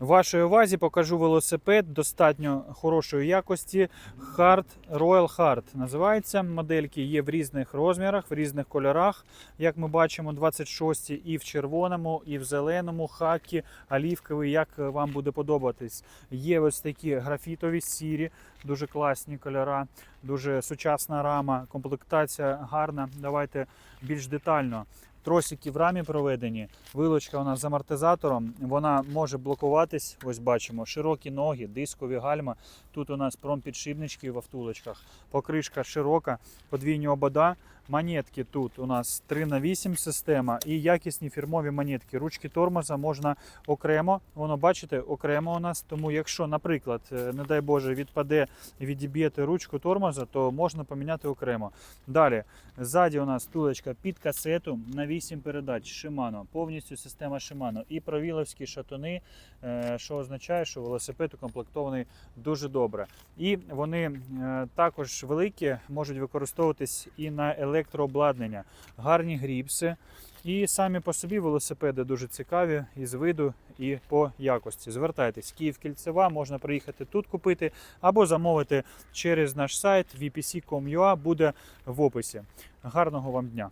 Вашій увазі покажу велосипед достатньо хорошої якості. Hard Royal Hard називається. Модельки є в різних розмірах, в різних кольорах. Як ми бачимо, 26 і в червоному, і в зеленому, хакі, олівковий, як вам буде подобатись. Є ось такі графітові сірі, дуже класні кольора, дуже сучасна рама, комплектація гарна. Давайте більш детально. Тросики в рамі проведені, вилочка у нас з амортизатором, вона може блокуватись. Ось бачимо, широкі ноги, дискові гальма. Тут у нас промпідшипнички в автулочках, покришка широка, подвійні обода. Монетки тут у нас 3 на 8 система і якісні фірмові монетки. Ручки тормоза можна окремо. Воно бачите, окремо у нас. Тому, якщо, наприклад, е, не дай Боже, відпаде відіб'єте ручку тормоза, то можна поміняти окремо. Далі, ззаді у нас тулочка під касету на 8 передач Shimano, повністю система Shimano. І провіловські шатуни, е, що означає, що велосипед укомплектований дуже добре. І вони е, також великі, можуть використовуватись і на електрообладнання. Гарні гріпси. І самі по собі велосипеди дуже цікаві і з виду, і по якості. Звертайтесь, Київ Кільцева, можна приїхати тут купити або замовити через наш сайт vpc.com.ua буде в описі. Гарного вам дня!